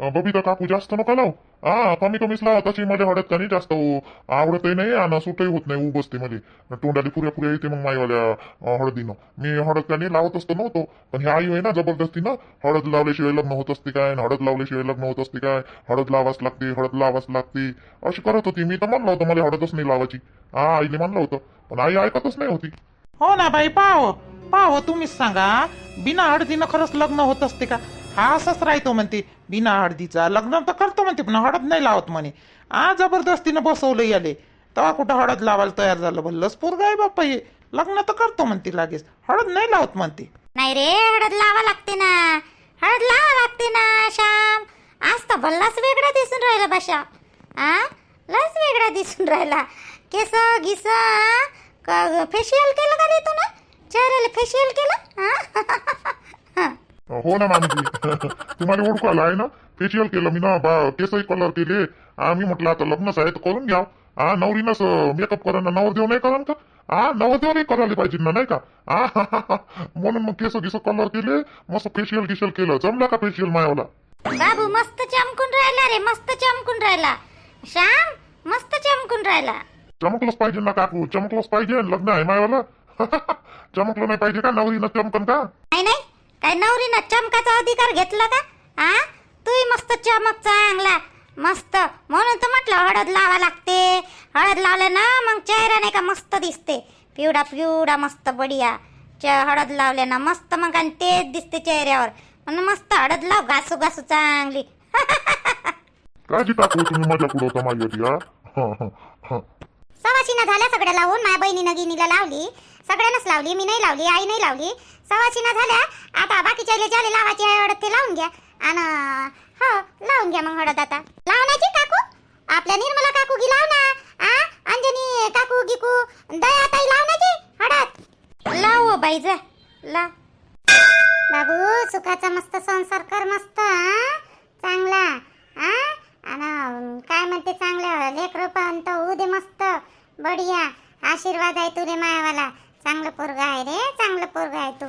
बबिता काकू जास्त नका लाव. हा कमी कमीच लावा तशी मला हळद का नाही जास्त आवडतही नाही आणि सुटही होत नाही उ बसते मध्ये तोंडाली पुऱ्या पुऱ्या येते मग माईवाल्या हळदीनं. मी हळद का लावत असतो नव्हतो. पण ही आई आहे ना जबरदस्तीनं हळद लावल्याशिवाय लग्न होत असते काय? हळद लावल्याशिवाय लग्न होत असते काय? हळद लावाच लागते हळद लावाच लागते. अशी करत होती मी तर म्हणलं होतं मला हळदच नाही लावायची. हा आईने म्हणलं होतं पण आई ऐकतच नाही होती. हो ना बाई पाव पाव तुम्हीच सांगा. बिना हळदीनं खरंच लग्न होत असते का? हा असंच राहतो म्हणते बिना हळदीचा. लग्न तर करतो म्हणते पण हळद नाही लावत म्हणे. आ जबरदस्तीनं बसवलं याले. तेव्हा कुठं हळद लावायला तयार झालं भल्लस पोरगा आहे बाप्पा हे. लग्न तर करतो म्हणते लागेच. हळद नाही लावत म्हणते. नाही रे हळद लावा लागते ना. हळद लावा लागते ना श्याम. आज तर भल्लाच वेगळा दिसून राहिला बाशा आ? लस वेगळा दिसून राहिला. केस गिस फेशियल केलं का रे तू ना चेहऱ्याला फेशियल केलं? हा? हो ना मामीजी तुम्हाला ओळखू आला आहे ना फेशियल केलं मी ना बा केसही कलर केले. आम्ही म्हटलं आता लग्नच आहे तर करून घ्या. हा नवरीनंच मेकअप करा ना नवरदेव नाही करा का? हा नवरदेव नाही करायला पाहिजे ना नाही का? हा म्हणून मग केस गिस कलर केले मस्त फेशियल गिशियल केलं. जमला का फेशियल मायावला? बाबू मस्त चमकून राहिला रे मस्त चमकून राहिला. श्याम मस्त चमकून राहिला. चमकलंच पाहिजे ना काकू चमकलंच पाहिजे. लग्न आहे मायावाला. चमकलं नाही पाहिजे का? नवरीनं चमकन का? नाही नाही काय नवरीनं चमकाचा अधिकार घेतला का? हा तूही मस्त चमक चांगला मस्त. म्हणून तर म्हटलं हळद लावा लागते. हळद लावलं ना मग चेहरा नाही का मस्त दिसते. पिवडा पिवडा मस्त बढिया. च हळद लावले ना मस्त मग आणि तेच दिसते चेहऱ्यावर. म्हणून मस्त हळद लाव घासू घासू चांगली. काळजी काकू तुम्ही होती. सवाशीनं झाल्या सगळ्या लावून माझ्या बहिणीनं गिनीला लावली. सगळ्यांनाच लावली मी नाही लावली आई नाही लावली. सवाशीनं झाल्या आता बाकीच्या ज्याला लावायची हळद ते लावून घ्या. आणि हो लावून घ्या मग हळद आता. लावण्याची काकू? आपल्या निर्मला काकू गी लाव ना. आ अंजनी काकू गिकू दया ताई लावण्याची हळद. लाव बाई जा लाव बाबू सुखाचा मस्त संसार कर मस्त चांगला आ. आणि काय म्हणते चांगलं लेकरं पण तर होऊ दे मस्त. बढिया. आशीर्वाद आहे तुरे मायावाला. चांगलं पोरगा आहे रे चांगलं पोरगा आहे तू.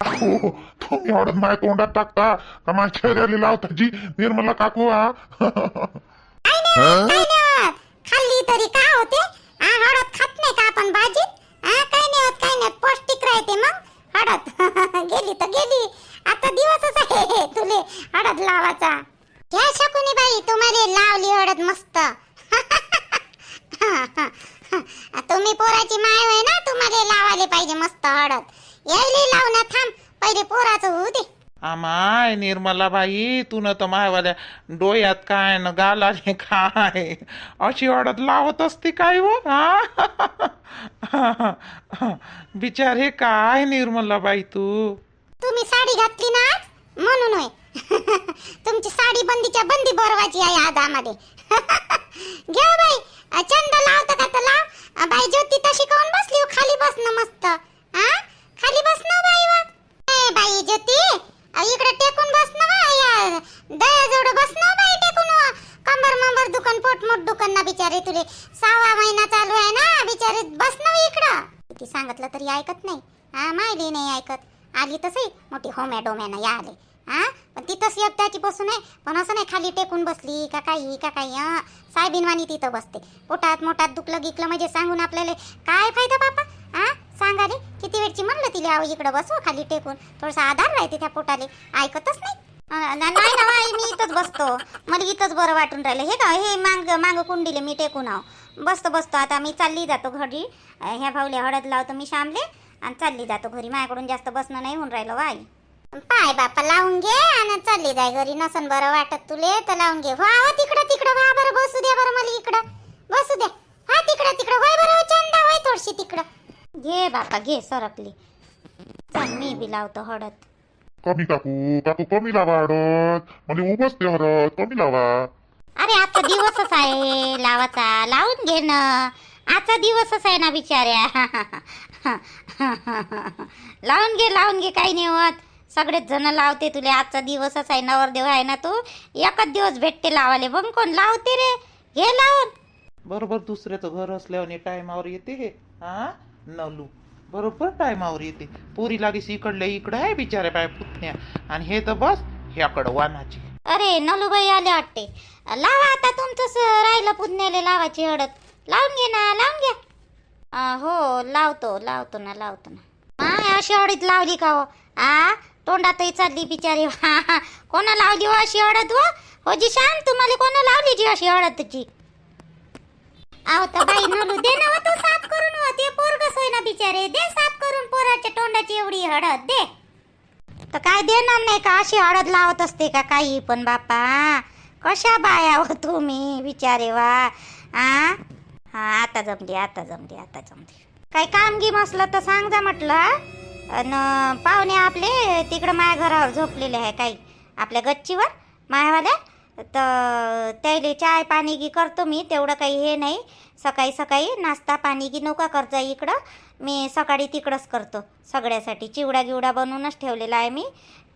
काकू तुम्ही हळद माझ्या तोंडात टाकता का माझ्या चेहऱ्याला लावता जी? निर्मला काकू हा? काय नाही काय नाही होत. खाल्ली तरी का होते? हा हळद खात नाही का आपण भाजीत? हा काही नाही होत काही नाही. होत. पौष्टिक राहते मग. हळद. गेली तर गेली. आता दिवसच आहे तुले हळद लावाचा घ्या शकुनी बाई तुम्हाला लावली हळद मस्त. तुम्ही पोराची माय होय ना तुम्हाला लावायला पाहिजे मस्त हळद. यायले लावणं थांब. पहिले पोराचं होऊ दे. आमाय निर्मला बाई तू न तर मायवाल्या डोळ्यात काय न गालाने काय? अशी हळद लावत असते काय हो? हा? बिचारे काय निर्मला बाई तू? तुम्ही साडी घातली ना आज? म्हणून होय. तुमची साडी बंदीच्या बंदी बरवायची आहे आज आम्हाला. घ्या बाई. चंद लावतं का तर लाव. बाई ज्योती तशी काऊन बसली हो? खाली बस ना मस्त. हा खाली बस ना बाई वा. ए, बाई ज्योती अ, इकडे टेकून बस ना बा, या दया जोड बस ना बाई टेकून कंबर मंबर दुकान पोटमोट दुकान ना बिचारे तुले. सहावा महिना चालू आहे ना बिचारे बस ना इकडं. किती सांगितलं तरी ऐकत नाही. हा मायली नाही ऐकत. आली तसही मोठी होम्या डोम्यानं या आले. हा? पण तिथंच एकट्याची बसून आहे. पण असं नाही खाली टेकून बसली का काही का काही हां? साहेबिनवाणी तिथं बसते. पोटात मोठात दुखलं गिकलं म्हणजे सांगून आपल्याला काय फायदा बापा? हा? सांगा रे. किती वेळची म्हणलं तिला आहो इकडं बसव खाली टेकून. थोडासा आधार राहते त्या पोटाले. ऐकतच नाही. नाही ना आई मी इथंच बसतो. मला इथंच बरं वाटून राहिलं. हे का हे मांग मांग कुंडीले मी टेकून आहो. बसतो बसतो. आता मी चालली जातो घरी. ह्या भाऊल्या हळद लावतो मी शामले आणि चालली जातो घरी. माझ्याकडून जास्त बसणं नाही होऊन राहिलं वाई पाय बापा लावून घे आणि चालली जाय. घरी नसन बरं वाटत तुले तर लावून घे. व्हा हो तिकडं तिकडं व्हा बरं बसू द्या बरं मला इकडं. बसू द्या. हा तिकडं तिकडं. होय बरं हो, चंदा होय थोडशी तिकडं. घे बापा घे सरकली. चल मी बी लावतो हळद. कमी काकू काकू कमी लावा हळद. म्हणजे उभंच ते हळद कमी लावा. अरे आजचा दिवसच आहे लावाचा. लावून घे ना. आजचा दिवसच आहे ना बिचाऱ्या. लावून घे लावून घे काही नाही होत. सगळेच जण लावते तुले आजचा दिवसच आहे नवरदेव आहे ना तू? एकच दिवस भेटते लावाले मग कोण लावते रे. घे लावून. बरोबर दुसऱ्याचं घर असल्याने टायमावर येते हे. हा नलू. बरोबर टायमावर येते. पोरी लागीस इकडल्या इकडं आहे बिचाऱ्या पाय पुतण्या. आणि हे तर बस ह्याकडं वानाची. अरे नलूबाई आले वाटते. लावा आता तुमचंच राहिलं पुतण्याले लावायची हळद लावून घे ना लावून घ्या. अं, हो लावतो लावतो ना लावतो ना. माय अशी हळद लावली का हो? आ? तोंडातही चालली बिचारी. हा हा. कोणा लावली हो अशी ओढत हो? हो जी शान तुम्हाला कोणा लावली जी अशी हळदची अहो तर बाई नलू दे ना हो तू साफ करून हो. ते पोरगस होय ना बिचारे. दे साफ करून पोराच्या तोंडाची एवढी हळद दे. तर काय देणार नाही का? अशी हळद लावत असते का काही पण बापा कशा बाया हो तुम्ही बिचारे वा? आ? हा आता जमली आता जमली आता जमली. काही काम गिम असलं तर सांग जा म्हटलं आणि पाहुणे आपले तिकडं माझ्या घरावर झोपलेले आहे काही. आपल्या गच्चीवर मायावाल्या. तर त्याले चाय पाणी गी करतो मी तेवढं काही हे नाही. सकाळी सकाळी नाश्ता पाणी गी नका करता इकडं. मी सकाळी तिकडंच करतो. सगळ्यासाठी चिवडा गिवडा बनवूनच ठेवलेला आहे मी.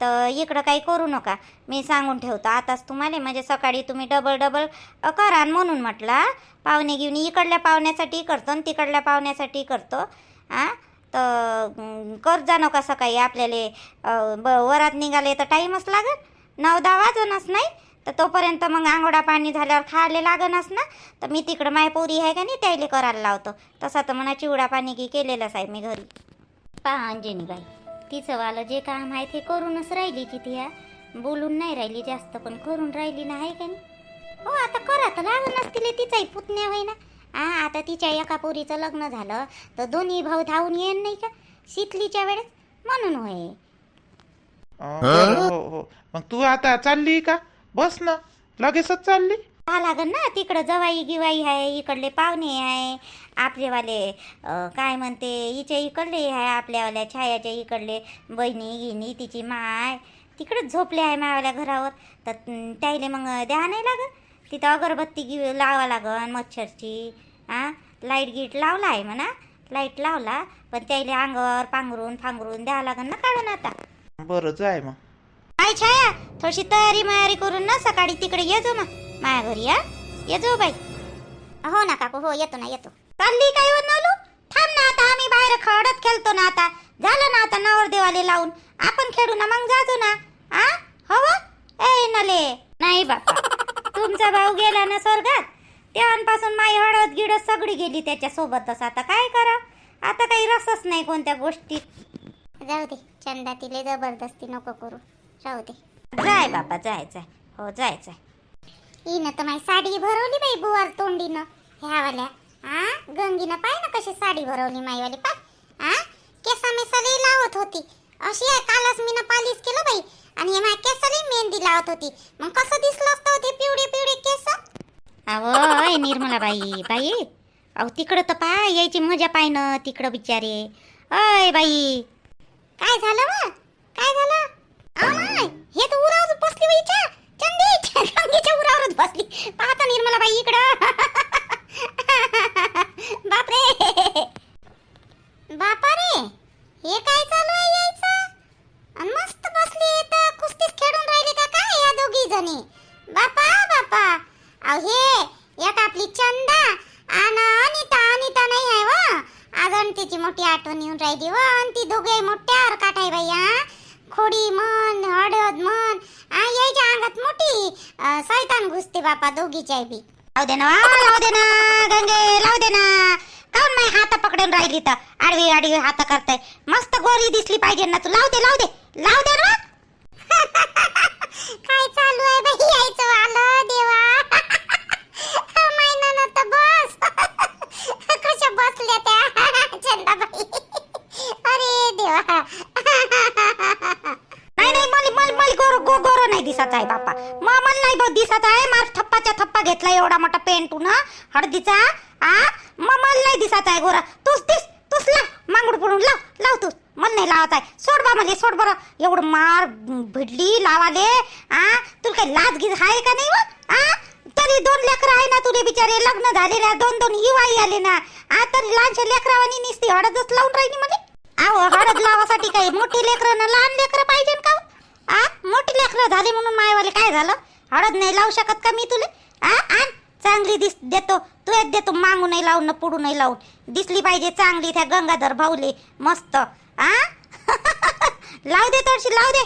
तर इकडं काही करू नका. मी सांगून ठेवतो. आताच तुम्हाला म्हणजे सकाळी तुम्ही डबल डबल करान करा म्हणून म्हटला पाहुणे घेऊन इकडल्या पाहुण्यासाठी करतो आणि तिकडल्या पाहुण्यासाठी करतो. आं तर कर जाणं कसं सकाळी. आपल्याला ब वरात निघाले तर टाईमच लागत नऊ दहा वाजूनच नाही तर तोपर्यंत मग आंघोडा पाणी झाल्यावर खायला लागणच ना. तर मी तिकडं मायपोरी आहे का नाही त्याला करायला लावतो. तसा तर म्हणा चिवडा पाणी की केलेलंच आहे मी घरी. पहा अंजनी बाई तिचं वालं जे काम आहे ते करूनच राहिली की ह्या बोलून नाही राहिली जास्त पण करून राहिली ना आहे का नाही? हो आता करा तर लागणच तिला तिचाही पुतण्या होईना. हा आता तिच्या एका पोरीचं लग्न झालं तर दोन्ही भाऊ धावून येईन नाही का? शितलीच्या वेळेस? म्हणून होय. अं, बरं, हो हो. मग तू आता चालली का? बस ना लगेचच चालली. हा लागन ना तिकडं जवाई गिवाई आहे इकडले पाहुणे आहे आपलेवाले अं, काय म्हणते हिच्या इकडले आहे आपल्यावाल्या छायाच्या इकडले बहिणी गिनी तिची माय. तिकडंच झोपले आहे मायावाल्या घरावर. तर अं, त्याइले मग द्या नाही लागत? तिथं अगरबत्ती गि लावा लागन मच्छरची हा लाइट गीट लावला आहे म्हणा. लाइट लावला पण त्याइले अंगावर पांघरून फांघरून द्यावं लागन ना काढून आता. बरं जाय मग. आई छाया थोडीशी तयारी मयारी करून ना सकाळी तिकडे ये जो मग. माझ्या घरी या ये जो बाई. हो ना काकू हो येतो ना येतो. चालली काय हो नालू? थांब ना आता आम्ही बाहेर खडत खेळतो ना आता. झालं ना आता नवरदेवाले लावून. आपण खेळू ना मग जाजो ना. आ? हवं ए नले. नाही बापा तुमचा भाऊ गेला ना स्वर्गात तेव्हापासून माई हळद गिडत सगळी गेली त्याच्या सोबतच आता काय करा आता काही रसच नाही कोणत्या गोष्टीत. जाऊ दे चंदा तिले जबरदस्ती नको करू. जाऊ दे. जाय बाबा जाय जाय. हो जाय जाय. हिनं तर माझी साडी भरवली बाई बुवार तोंडीनं. ह्यावाल्या आ? गंगीनं पाय ना कशी साडी भरवली माईवाली पाय. आ? केसा मेसाली लावत होती. अशी आहे कालच मी पालिश केलं बाई. आणि हे लावत होती. मग कसं दिसलं असतं ते पिवळे पिवळे केस? अहो निर्मला बाई बाई. अहो तिकडं तर पाय यायची मजा पाय ना तिकडं बिचारे. अय बाई. काय झालं मग काय झालं? अहो माय, हे तर उरावर बसली बाईच्या चंदी गंगेच्या उरावरच बसली. पाहता निर्मला बाई इकडं. बापरे. बापा रे हे काय चालू आहे यायचं? मस्त बसली तर कुस्तीच खेळून राहिले का काय या दोघी जणी? बापा बापा. अहो हे एक आपली चंदा आणि अनिता. अनिता नाही आहे व. आज अंतीची मोठी आठवण येऊन राहिली व. अंती दोघे मोठ्या हरकाट आहे बाई हा. खोडी म्हण हळद म्हण. आ यायच्या अंगात मोठी सैतान घुसते बापा दोघीच्या बी. लावू दे ना लावू दे ना गंगे लावू दे ना. काऊन माय हात पकडून राहिली तर? आडवी आडवी हात करताय. मस्त गोरी दिसली पाहिजे ना तू. लाव दे लावू दे. लावू दे ना. काय चालू आहे बाई? यायचं आलं देवा. महिना बस. कशा बसल्या त्या? चंदाबाई. अरे देवा. नाही नाही मला मला मला गोर गो गोर नाही दिसत आहे बापा. मग मला नाही दिसत आहे. मार थप्पाच्या थप्पा घेतला एवढा मोठा पेंट ना हळदीचा आ मग मला नाही दिसत आहे गोरा तूच दिस तूच लाव मांगड पडून लाव लाव तू मला नाही लावत आहे सोड बा मला सोड बरं एवढं मार भिडली लावाले आ तुला काही लाज गीज आहे का नाही व आ तरी दोन लेकर आहे ना तुले बिचारे लग्न दोन दोन युवाई आले ना आ तरी लहानशा लेकरावानी निसती हळदच लावून राहिली मला अहो हळद लावासाठी काही मोठी लेकरं ना लहान लेकरं पाहिजे का हो? आ मोठी लेकरं झाली म्हणून मायवाले काय झालं? हळद नाही लावू शकत का मी तुले? आ आण चांगली दिस देतो. तू एक देतो मागू नाही लावून ना पुढू नाही लावून. दिसली पाहिजे चांगली त्या गंगाधर भाऊले मस्त. आ? लाव दे तडशी लाव दे.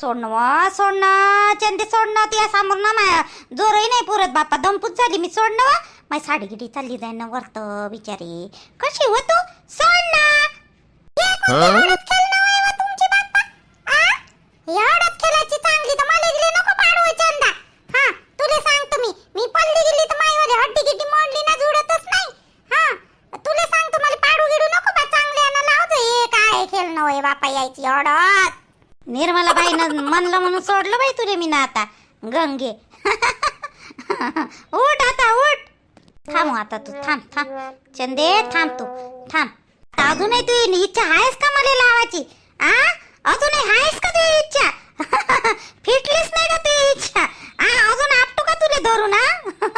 सोडणं वा सोडणं चंदे सोडणं तुया समोर ना माया. जोरही नाही पुरत बाप्पा दमपूत झाली मी. सोडणं वा. माझी साडी गिडी चालली जाईन ना वरत बिचारी. कशी हो तू? तर हा तर मोडली ना जुडतच नाही. हा तुला सांगतो मला पाडू गिडू नको बा चांगले ना. लावतो हे काय खेळणं होय बापा यायची एवढ्यात निर्मला बाईनं म्हणलं म्हणून सोडलं बाई तुले मी ना आता. गंगे. आता उठ थांब आता तू थांब थांब. चंदे थांब तू. थांब. अजूनही तू इच्छा आहेस का मला लावायची? आ? अजूनही आहेस का तुझी इच्छा? फिटलीस नाही का तुझी इच्छा? आ अजून आपटू का तुला धरून आ?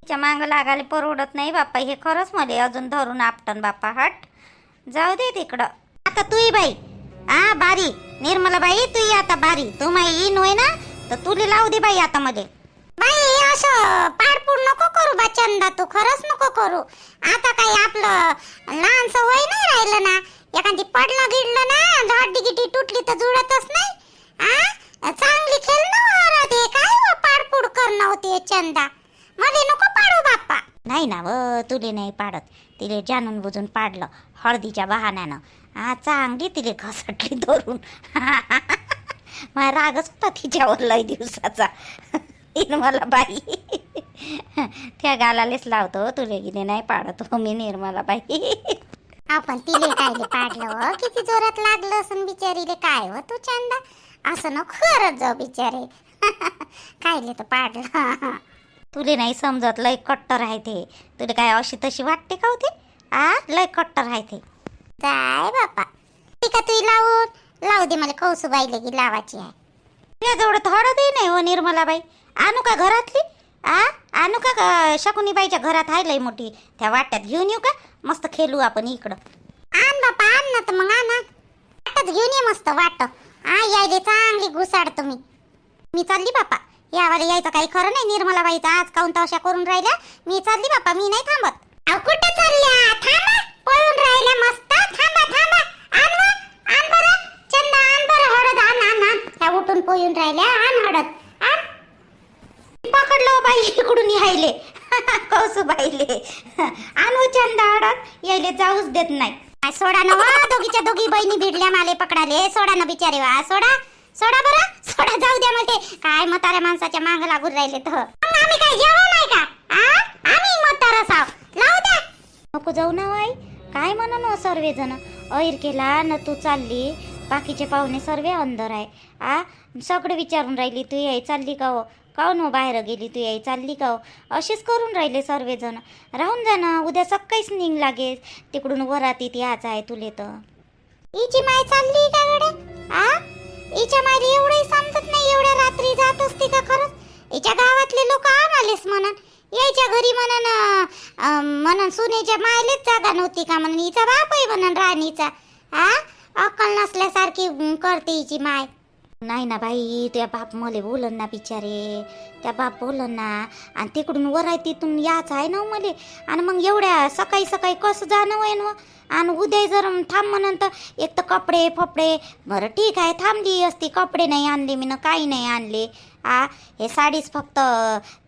तिच्या मांग लागायला परवडत नाही बाप्पा हे खरंच मले अजून धरून आपटन बाप्पा हट. जाऊ दे तिकडं. आता तुही बाई. आ बारी. निर्मला बाई तुही आता बारी. तू माई इन होय ना तर तुले लावू दे बाई आता मध्ये बाई असं पाडपूड नको करू बा चंदा तू खरंच नको करू. आता काही आपलं लहानसं वय नाही राहिलं ना एखादी पडलं गिडलं ना हड्डी गिटी तुटली तर जुळतच नाही. आ? चांगली खेळ ना हो हो हे काय पाडपूड करणं होते चंदा? मध्ये नको पाडू बाप्पा. नाही ना व तुले नाही पाडत. तिले जाणून बुजून पाडलं हळदीच्या बहाण्यानं. हा चांगली तिले घसटली धरून. रागच होता तिच्यावर लय दिवसाचा. निर्मला बाई. त्या गालालेच लावतो तुले गिले नाही पाडत हो मी निर्मला बाई. आपण तिले कायले पाडलं हो? किती जोरात लागलं असून बिचारीले काय हो तू चंदा? असं नको करत जाऊ बिचारे. कायले तर पाडलं. तुले नाही समजत लय कट्टर आहे ते. तुला काय अशी तशी वाटते का होते आ? लय कट्टर आहे ते. जाय बापा ठीक आहे तू लावून. लावू दे मला कौसुबाईले की लावायची आहे. तुझ्याजवळ थोडंही नाही हो निर्मलाबाई. आणू का घरातली? आ? आणू का शकुनीबाईच्या घरात आहे लई मोठी? त्या वाट्यात घेऊन येऊ का? मस्त खेळू आपण इकडं. आण बापा आण ना तर मग आणा. वाटत घेऊन ये मस्त वाट. हा यायले चांगली घुसाडतो मी मी चालली बापा. यावर यायचं काही खरं नाही. निर्मलाबाईचं आज काऊन तशा करून राहिल्या? मी चालली बापा मी नाही थांबत. कुठं चालल्या? थांबा. पळून राहिल्या मस्त. थांबा थांबा. आण बरं. चंदा आण बरं. हळद आण आण आण. ह्या उठून पोयून राहिल्या. आण हळद. आण. पकडलो बाई इकडून यायले. कौसूबाईले आणू चंदा अडत यायले जाऊच देत नाही. सोडा ना वा दोघीच्या दोघी बहिणी भिडल्या माले पकडाले. सोडा ना बिचारे वा. सोडा सोडा बरं. सोडा जाऊ द्या मला. काय म्हाताऱ्या माणसाच्या माग लागून राहिले तर. आम्ही काय जेवण नाही का? आम्ही म्हातारा साव. लावू द्या. नको जाऊ ना बाई. काय म्हणा ना सर्वे जण ऐर केला न तू चालली. बाकीचे पाहुणे सर्वे अंदर आहे. आ? सगळे विचारून राहिली. तू याय चालली का हो? का हो बाहेर गेली तू? याय चालली का हो असेच करून राहिले सर्वजण. राहून जा ना उद्या सकाळीच निघ लागेल. तिकडून वरातीत यायचं आहे तुले तर. हिची माय चालली का गडे आ? हिच्या मायला एवढंही समजत नाही एवढ्या रात्री जात असते का खरंच? हिच्या गावातले लोक आणालेच म्हणन. यायच्या घरी म्हणन म्हणन सुनेच्या मायलेच जागा नव्हती का म्हणून. हिचा बापही म्हणन राणीचा. आ? अक्कल नसल्यासारखी करते हिची माय. नाही ना बाई त्या बाप मले बोलन ना बिचारे. त्या बाप बोलन ना. आणि तिकडून वराय तिथून याच आहे ना मले. आणि मग एवढ्या सकाळी सकाळी कसं जाणं होईन व? आणि उद्या जर थांब म्हणून तर एक तर कपडे फपडे. बरं ठीक आहे थांबली असती. कपडे नाही आणले मी ना काही नाही आणले. आ हे साडीच फक्त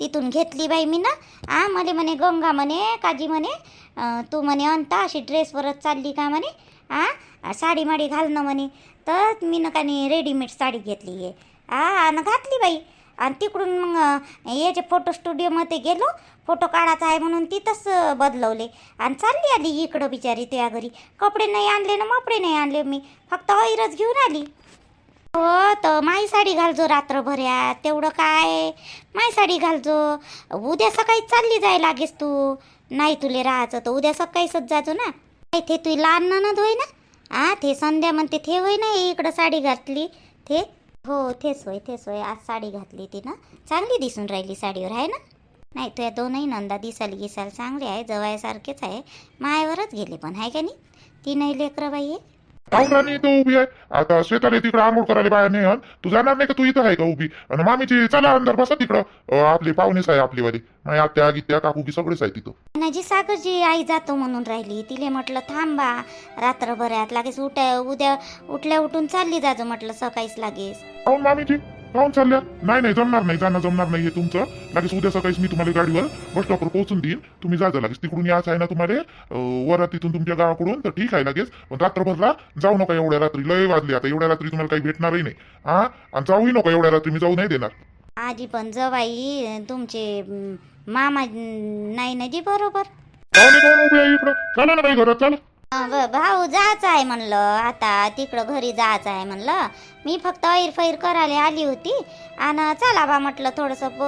तिथून घेतली बाई मी ना. आ मले म्हणे गंगा म्हणे काजी म्हणे तू म्हणे अंता अशी ड्रेसवरच चालली का म्हणे? आ? साडी माडी घालणं म्हणे. तर मी ना का नाही रेडीमेड साडी घेतली आहे. आ आणि घातली बाई. आणि तिकडून मग याचे फोटो स्टुडिओमध्ये गेलो फोटो काढायचा आहे म्हणून तिथंच बदलवले. आणि चालली आली इकडं बिचारी त्या घरी. कपडे नाही आणले ना मपडे नाही आणले मी. फक्त ऐरच घेऊन आली. हो तर माई साडी घालजो रात्रभऱ्या. तेवढं काय? माई साडी घालजो. उद्या सकाळी चालली जाय लागेस तू. नाही तुले राहायचं तर उद्या सकाळीच जाजो ना. ते तू लहान ननद होय ना? आ ते संध्या म्हणते ते होय ना इकडं साडी घातली? ते हो तेच होय तेच होय आज साडी घातली ती ना. चांगली दिसून राहिली साडीवर आहे ना? नाही तुया दोनही नंदा दिसाल गिसाल चांगले आहे जवायसारखेच आहे. मायावरच गेले पण आहे का नाही ती नाही लेकरं बाई आहे काऊन राणी इथं उभी आहे. आता शेताला तिकडे आंघोळ करायला बाया नाही? तू जाणार नाही का? तू इथं आहे का उभी? आणि मामीची चला अंदर बसा तिकडं. अं, आपली पाहुणेच आहे आपली वाली माझी आत्या गीत्या काकू की सगळेच आहे तिथं. नाजी सागरची आई जातो म्हणून राहिली. तिले म्हटलं थांबा रात्रभरात लागेच उठ्या उद्या उठल्या उठून चालली जाजो म्हटलं सकाळीच लागेच. काऊन मामीची काऊन चालल्या. नाही नाही जमणार नाही. जाणं जमणार नाही हे तुमचं. लगेच उद्या सकाळीच मी तुम्हाला गाडीवर बस स्टॉपवर पोहोचून देईन. तुम्ही जा लगेच. तिकडून याच आहे ना तुम्हाला वरात तिथून तुमच्या गावाकडून. तर ठीक आहे लगेच. पण रात्रभरला जाऊ नका एवढ्या रात्री. लय वाजली आता. एवढ्या रात्री तुम्हाला काही भेटणारही नाही. हा? आणि जाऊही नका एवढ्या रात्री. मी जाऊ नाही देणार. आजी पण जवाई तुमचे मामा नाही ना जी बरोबर इकडं. चला ना बाई घरात चला. भाऊ जायचं आहे म्हणलं. आता तिकडं घरी जायचं आहे म्हणलं. मी फक्त ऐरफैर करायला आली होती. आणि चला बा म्हटलं थोडंसं प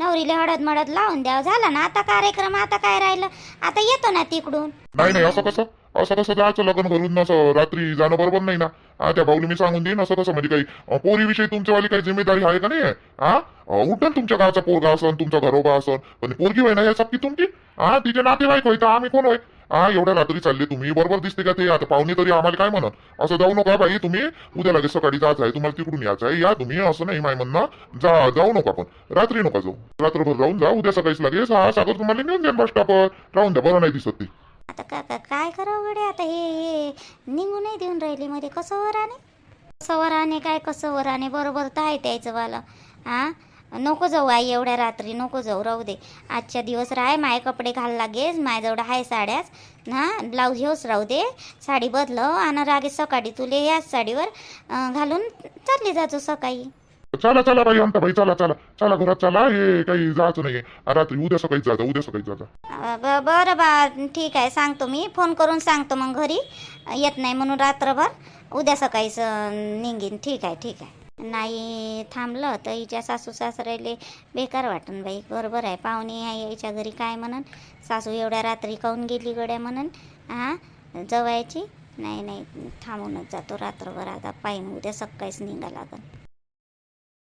नवरीला हळद मळद लावून द्यावं. झाला ना आता कार्यक्रम? आता काय राहिलं? आता येतो ना तिकडून. नाही नाही असं कसं? असं कसं जायचं लग्न घरून? असं रात्री जाणं बरोबर नाही ना. हा त्या भाऊली मी सांगून देईन असं कसं? म्हणजे काही पोरीविषयी तुमच्यावाली काही जिम्मेदारी आहे का नाही? हा उठन तुमच्या गावचा पोरगा असन तुमचा घरोबा असन. पण पोरगी होय ना या सबकी तुमची? हा तिचे नातेवाईक होय तर आम्ही कोण होय? हा एवढ्या रात्री चालले तुम्ही. बरोबर दिसते का ते? आता पाहुणे तरी आम्हाला काय म्हणत असं जाऊ नका बाई तुम्ही. उद्या लगेच सकाळी जायचं आहे. तुम्हाला तिकडून यायचं आहे. या तुम्ही. असं नाही माय म्हणणं जा जाऊ नका पण. रात्री नका जाऊ. रात्रभर राहून जा. उद्या सकाळीच लगेच. हा सागर तुम्हाला नेऊन द्या बस स्टॉपवर राहून द्या. बरं नाही दिसत ते. आता का का- काय करावं गड्या? आता हे हे निघू नाही देऊन राहिली मध्ये. कसं वराने कसं वराने काय कसं वराने बरोबर तर आहे त्याचं वाला. हा नको जाऊ आई एवढ्या रात्री नको जाऊ राहू दे. आजच्या दिवस राय माय कपडे घाल लागेच माझ्याजवळ आहे साड्याच. ना ब्लाऊज हेच राहू दे. साडी बदलव आणि रागे सकाळी तुले याच साडीवर घालून चालली जातो सकाळी. चला चला बाई अंता बाई चला चला. चला घरात चला. हे काही जायचं नाहीये. रात्री उद्या सकाळी जायचं उद्या सकाळी ब- बरं बा ठीक आहे सांगतो मी. फोन करून सांगतो मग घरी. येत नाही म्हणून रात्रभर. उद्या सकाळीच निघीन. ठीक आहे ठीक आहे. नाही थांबलं तर हिच्या सासू सासऱ्याले बेकार वाटन बाई. बरोबर आहे. पाहुणे आहे याच्या घरी काय म्हणन? सासू एवढ्या रात्री काहून गेली गड्या म्हणन? हां जवायची नाही नाही. थांबूनच जातो. रात्रभर आता पाहिन. उद्या सकाळीच निघा लागन.